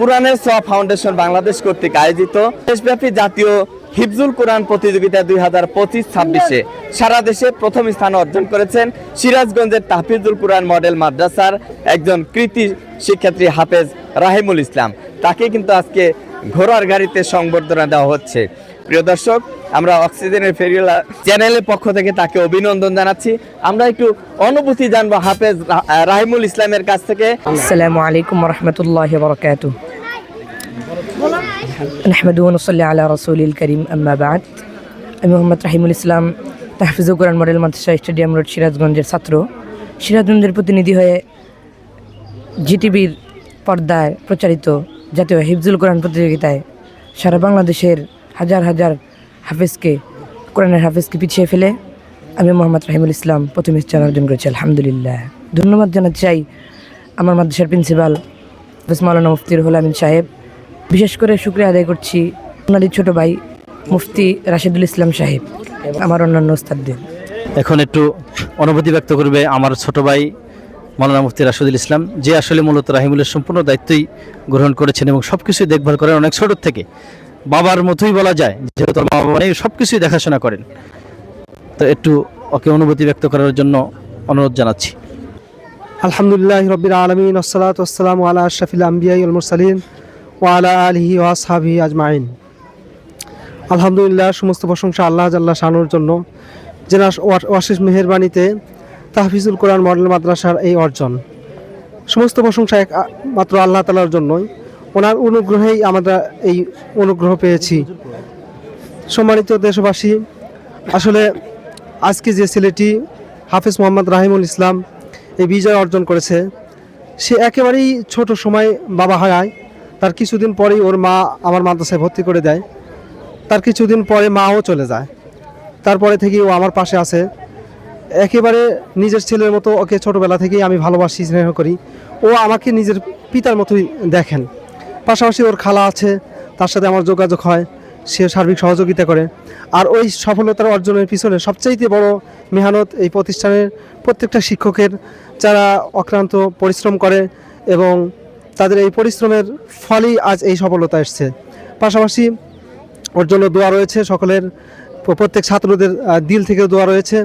কোরআনের স ফাউন্ডেশন বাংলাদেশ কর্তৃক আয়োজিত দেশব্যাপী জাতীয় হিফজুল কোরআন প্রতিযোগিতা দুই হাজার পঁচিশ ছাব্বিশে। সারা দেশে প্রথম স্থান অর্জন করেছেন সিরাজগঞ্জের তাহফিজুল কোরআন মডেল মাদ্রাসার একজন কৃতি শিক্ষার্থী হাফেজ রাহিমুল ইসলাম। তাকে কিন্তু আজকে ঘোড়ার গাড়িতে সংবর্ধনা দেওয়া হচ্ছে। প্রিয় দর্শক, আমরা অক্সিজেনের ফেরিওয়ালা চ্যানেলের পক্ষ থেকে তাকে অভিনন্দন জানাচ্ছি। আমরা একটু অনুভূতি জানব হাফেজ রাহিমুল ইসলামের কাছ থেকে। আসসালামু আলাইকুম রহমতুল্লাহ বরকাত নাহমাদুন সাল্লাহ আল্লাহ রসুল করিম আম্মাবাদ আমি Mohammad Rahimul Islam Tahfizul Quran model Madrasa stadium road সিরাজগঞ্জের ছাত্র। সিরাজগঞ্জের প্রতিনিধি হয়ে জিটিভির পর্দায় প্রচারিত জাতীয় হিফজুল কোরআন প্রতিযোগিতায় সারা বাংলাদেশের হাজার হাজার হাফেজকে, কোরআনের হাফেজকে পিছিয়ে ফেলে আমি মোহাম্মদ রাহিমুল ইসলাম প্রথম স্থান অর্জন করেছি, আলহামদুলিল্লাহ। ধন্যবাদ জানাতে চাই আমার মাদ্রাসার প্রিন্সিপাল বেসমালানা মুফতির হোলামিন সাহেব। বিশেষ করে শুক্রিয়া আদায় করছি ওনারই ছোট ভাই মুফতি রাশিদুল ইসলাম সাহেব আমার অন্যান্য ওস্তাদদের। এখন একটু অনুভূতি ব্যক্ত করবে আমার ছোট ভাই মৌলানা মুফতি রাশিদুল ইসলাম। যে আসলে মূলত রাহিমুলের সম্পূর্ণ দায়িত্বই গ্রহণ করেছেন এবং সব কিছুই দেখভাল করেন অনেক ছোট থেকে। বাবার মতোই বলা যায় যেহেতু বাবা নেই সব কিছুই দেখাশোনা করেন। তো একটু ওকে অনুভূতি ব্যক্ত করার জন্য অনুরোধ জানাচ্ছি। আলহামদুলিল্লাহ রবিল আলমিন ওসালাত ওসালাম আলা আশরাফিল আম্বিয়াই মুরসালিন। ও আলা আলহি ওয়াসহাবি আজমাইন। আলহামদুলিল্লাহ, সমস্ত প্রশংসা আল্লাহ জাল্লাহ শানুর জন্য। জেনা অশেষ মেহেরবানিতে তাহফিজুল কোরআন মডেল মাদ্রাসার এই অর্জন। সমস্ত প্রশংসা এক মাত্র আল্লাহ তালার জন্যই। ওনার অনুগ্রহেই আমরা এই অনুগ্রহ পেয়েছি। সম্মানিত দেশবাসী, আসলে আজকে যে ছেলেটি হাফিজ মোহাম্মদ রাহিমুল ইসলাম এই বিজয় অর্জন করেছে, সে একেবারেই ছোট সময় বাবা হারায়। তার কিছুদিন পরেই ওর মা আমার মাদ্রাসায় ভর্তি করে দেয়। তার কিছুদিন পরে মাও চলে যায়। তারপরে থেকেই ও আমার পাশে আছে। একেবারে নিজের ছেলের মতো ওকে ছোটবেলা থেকেই আমি ভালোবাসি, স্নেহ করি। ও আমাকে নিজের পিতার মতোই দেখেন। পাশাপাশি ওর খালা আছে, তার সাথে আমার যোগাযোগ হয়, সে সার্বিক সহযোগিতা করে। আর ওই সফলতার অর্জনের পিছনে সবচাইতে বড় মেহনত এই প্রতিষ্ঠানের প্রত্যেকটা শিক্ষকের, যারা অক্লান্ত পরিশ্রম করে এবং তাদের এই পরিশ্রমের ফলেই আজ এই সফলতা এসছে। পাশাপাশি ওর জন্য দোয়া রয়েছে সকলের প্রত্যেক ছাত্রদের দিল থেকে দোয়া রয়েছে।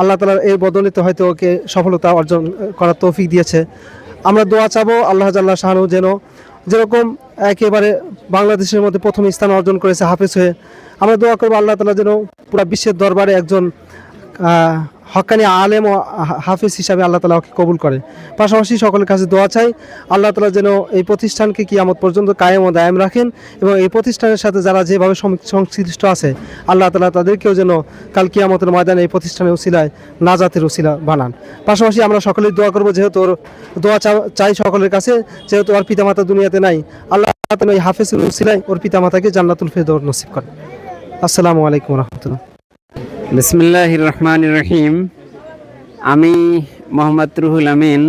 আল্লাহ তালার এই বদলিতে হয়তো ওকে সফলতা অর্জন করার তৌফিক দিয়েছে। আমরা দোয়া চাবো আল্লাহ জাল্লাহ শাহানু যেন যেরকম একেবারে বাংলাদেশের মধ্যে প্রথম স্থান অর্জন করেছে হাফেজ হয়ে, আমরা দোয়া করব আল্লাহ তালা যেন পুরো বিশ্বের দরবারে একজন আহ, হক্কানি আলেম ও হাফিজ হিসাবে আল্লাহ তালা ওকে কবুল করে। পাশাপাশি সকলের কাছে দোয়া চাই আল্লাহ তালা যেন এই প্রতিষ্ঠানকে কিয়ামত পর্যন্ত কায়েম ও দায়াম রাখেন এবং এই প্রতিষ্ঠানের সাথে যারা যেভাবে সংশ্লিষ্ট আছে আল্লাহ তালা তাদেরকেও যেন কাল কিয়ামতের ময়দানে এই প্রতিষ্ঠানের উসিলায় নাজাতের উসিলা বানান। পাশাপাশি আমরা সকলেই দোয়া করব যেহেতু ওর দোয়া চাই সকলের কাছে যেহেতু ওর পিতামাতা দুনিয়াতে নাই আল্লাহ তালা এই হাফিজের উসিলায় ওর পিতামাতাকে জান্নাতুল ফেদর নসিব করেন। আসসালামু আলাইকুম রহমতুল্লাহ। বিসমিল্লাহ রহমান রহিম আমি Mohammad Ruhul Amin.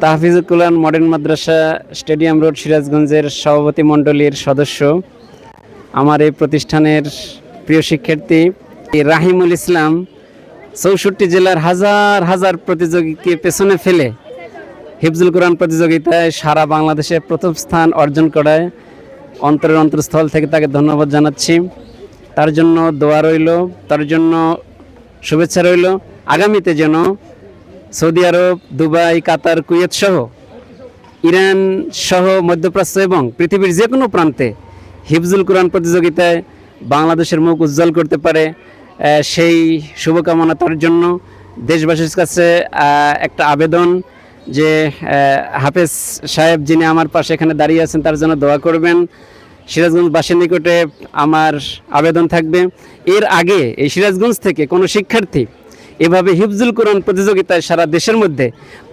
Tahfizul Quran modern Madrasa stadium road সিরাজগঞ্জের সভাপতি মণ্ডলীর সদস্য। আমার এই প্রতিষ্ঠানের প্রিয় শিক্ষার্থী রাহিমুল ইসলাম, চৌষট্টি জেলার হাজার হাজার প্রতিযোগীকে পেছনে ফেলে হিফজুল কোরআন প্রতিযোগিতায় সারা বাংলাদেশে প্রথম স্থান অর্জন করায় অন্তরের অন্তরস্থল থেকে তাকে ধন্যবাদ জানাচ্ছি। তার জন্য দোয়া রইল, তার জন্য শুভেচ্ছা রইল। আগামীতে যেন Saudi Arab, Dubai, Qatar, Kuwait সহ ইরান সহ মধ্যপ্রাচ্য এবং পৃথিবীর যে কোনো প্রান্তে হিফজুল কোরআন প্রতিযোগিতায় বাংলাদেশের মুখ উজ্জ্বল করতে পারে সেই শুভকামনা তার জন্য। দেশবাসীর কাছে একটা আবেদন যে হাফেজ সাহেব যিনি আমার পাশে এখানে দাঁড়িয়ে আছেন, তার জন্য দোয়া করবেন। সিরাজগঞ্জবাসীর নিকটে আমার আবেদন থাকবে। এর আগে এই সিরাজগঞ্জ থেকে কোনো শিক্ষার্থী এভাবে হিফজুল কোরআন প্রতিযোগিতায় সারা দেশের মধ্যে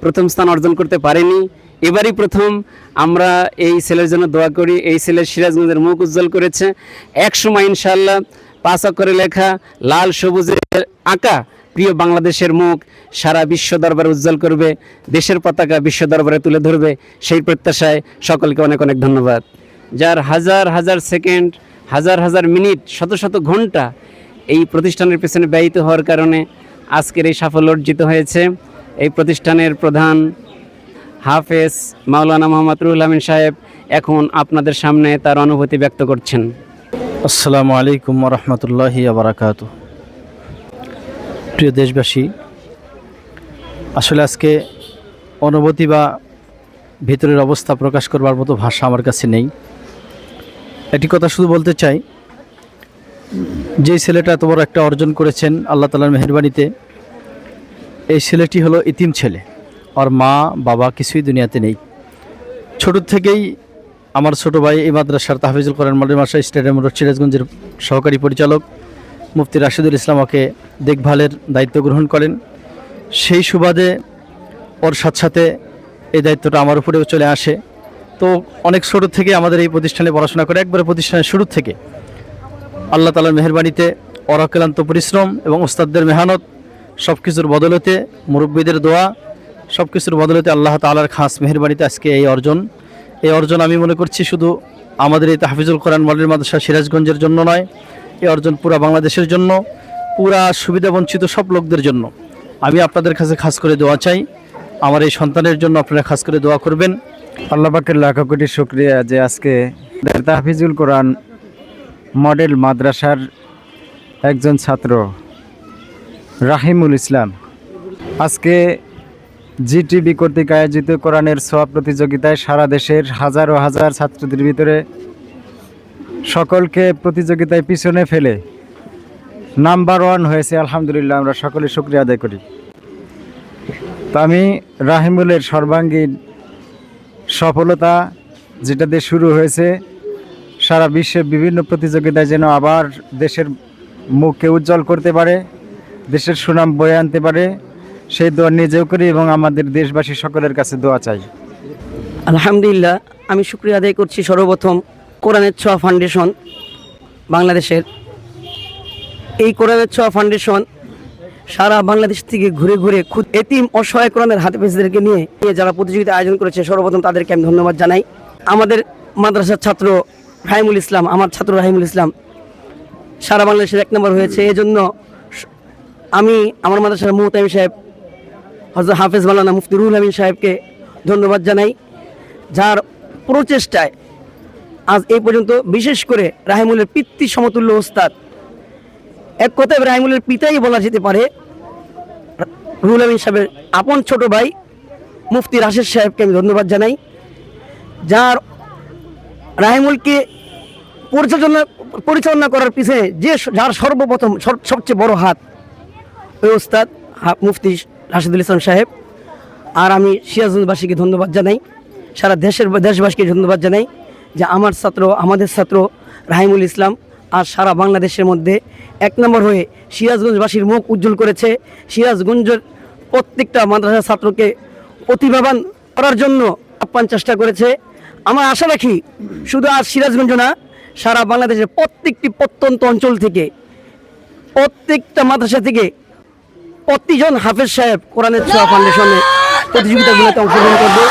প্রথম স্থান অর্জন করতে পারেনি। এবারই প্রথম আমরা এই ছেলের জন্য দোয়া করি। এই ছেলে সিরাজগঞ্জের মুখ উজ্জ্বল করেছে। এক সময় ইনশাল্লাহ পাঁচ অক্ষরে লেখা লাল সবুজের আঁকা প্রিয় বাংলাদেশের মুখ সারা বিশ্ব দরবারে উজ্জ্বল করবে। দেশের পতাকা বিশ্ব দরবারে তুলে ধরবে। সেই প্রত্যাশায় সকলকে অনেক অনেক ধন্যবাদ। যার হাজার হাজার সেকেন্ড, হাজার হাজার মিনিট, শত শত ঘণ্টা এই প্রতিষ্ঠানের পেছনে ব্যয়িত হওয়ার কারণে আজকের এই সাফল্য অর্জিত হয়েছে। এই প্রতিষ্ঠানের প্রধান হাফেজ মাওলানা মোহাম্মদ রুহুল আমিন সাহেব এখন আপনাদের সামনে তার অনুভূতি ব্যক্ত করছেন। আসসালামু আলাইকুম রহমতুল্লাহি আবরাকাত প্রিয় দেশবাসী, আসলে আজকে অনুভূতি বা ভিতরের অবস্থা প্রকাশ করবার মতো ভাষা আমার কাছে নেই। একটি কথা শুধু বলতে চাই। যে ছেলেটা এত বড় একটা অর্জন করেছেন আল্লাহ তালার মেহরবানিতে, এই ছেলেটি হলো ইতিম ছেলে। আর মা, বাবা কিছুই দুনিয়াতে নেই। ছোট থেকেই আমার ছোট ভাই এই মাদ্রাসার তাহফিজুল কোরআন মডেল মাসা স্টেডিয়াম রোড সিরাজগঞ্জের সহকারী পরিচালক মুফতি রাশিদুল ইসলাম ওকে দেখভালের দায়িত্ব গ্রহণ করেন। সেই সুবাদে ওর সাথে সাথে এই দায়িত্বটা আমার উপরেও চলে আসে। তো অনেক ছোট থেকে আমাদের এই প্রতিষ্ঠানে পড়াশোনা করে, একবারে প্রতিষ্ঠানের শুরু থেকে। আল্লাহ তালার মেহরবানিতে অরাক্লান্ত পরিশ্রম এবং ওস্তাদদের মেহনত সব কিছুর বদলতে মুরব্বীদের দোয়া সব কিছুর বদলতে আল্লাহ তালার খাস মেহরবানিতে আজকে এই অর্জন। এই অর্জন আমি মনে করছি শুধু আমাদের এই তাহফিজুল কোরআন মডেল মাদ্রাসা সিরাজগঞ্জের জন্য নয়, এই অর্জন পুরা বাংলাদেশের জন্য, পুরা সুবিধাবঞ্চিত সব লোকদের জন্য। আমি আপনাদের কাছে খাস করে দোয়া চাই। আমার এই সন্তানের জন্য আপনারা খাস করে দোয়া করবেন। আল্লাহ পাকের লাখ কোটি শুক্রিয়া যে আজকে তাহফিজুল কোরআন মডেল মাদ্রাসার একজন ছাত্র রাহিমুল ইসলাম। আজকে জিটিভি কর্তৃক আয়োজিত কোরআনের সোয়া প্রতিযোগিতায় সারা দেশের হাজার হাজার ছাত্রদের ভিতরে সকলকে প্রতিযোগিতায় পিছনে ফেলে নাম্বার ওয়ান হয়েছে, আলহামদুলিল্লাহ আমরা সকলে শুক্রিয়া আদায় করি। তো আমি রাহিমুলের সর্বাঙ্গীন সফলতা যেটা দিয়ে শুরু হয়েছে, সারা বিশ্বে বিভিন্ন প্রতিযোগিতায় যেন আবার দেশের মুখকে উজ্জ্বল করতে পারে, দেশের সুনাম বয়ে আনতে পারে, সেই দোয়া নিজেও করি এবং আমাদের দেশবাসী সকলের কাছে দোয়া চাই। আলহামদুলিল্লাহ, আমি শুক্রিয়া আদায় করছি সর্বপ্রথম কোরআনের ছোঁয়া ফাউন্ডেশন বাংলাদেশের। এই কোরআনের ছোঁয়া ফাউন্ডেশন সারা বাংলাদেশ থেকে ঘুরে ঘুরে খুদ এতিম অসহায় কোরআনের পেশদেরকে নিয়ে যারা প্রতিযোগিতা আয়োজন করেছে, সর্বপ্রথম তাদেরকে আমি ধন্যবাদ জানাই। আমাদের মাদ্রাসার ছাত্র রাহিমুল ইসলাম, আমার ছাত্র রাহিমুল ইসলাম, সারা বাংলাদেশের এক নম্বর হয়েছে। এজন্য আমি, আমার মাদ্রাসার মোহতামি সাহেব হজরত হাফেজ মালানা মুফতি রুহুল আমিন সাহেবকে ধন্যবাদ জানাই, যার প্রচেষ্টায় আজ এই পর্যন্ত বিশেষ করে রাহিমুলের পিতৃ সমতুল্য ওস্তাদ এক কথায় রাহিমুলের পিতাই বলা যেতে পারে রুহুল আমিন সাহেবের আপন ছোট ভাই মুফতি রাশেদ সাহেবকে আমি ধন্যবাদ জানাই, যার রাহিমুলকে পরিচালনা পরিচালনা করার পিছনে যে যার সর্বপ্রথম সবচেয়ে বড় হাত ওই ওস্তাদ মুফতি রাশিদুল ইসলাম সাহেব। আর আমি সিরাজগঞ্জবাসীকে ধন্যবাদ জানাই, সারা দেশের, দেশবাসীকে ধন্যবাদ জানাই যে আমার ছাত্র, আমাদের ছাত্র রাহিমুল ইসলাম আর সারা বাংলাদেশের মধ্যে এক নম্বর হয়ে সিরাজগঞ্জবাসীর মুখ উজ্জ্বল করেছে। সিরাজগঞ্জের প্রত্যেকটা মাদ্রাসার ছাত্রকে প্রতিভাবান করার জন্য আপ্যান চেষ্টা করেছে। আমার আশা রাখি শুধু আর সিরাজগঞ্জ না, সারা বাংলাদেশের প্রত্যেকটি প্রত্যন্ত অঞ্চল থেকে, প্রত্যেকটা মাদ্রাসা থেকে প্রতিজন হাফেজ সাহেব কোরআনের ছোঁয়া ফাউন্ডেশনে প্রতিযোগিতাগুলোতে অংশগ্রহণ করবে।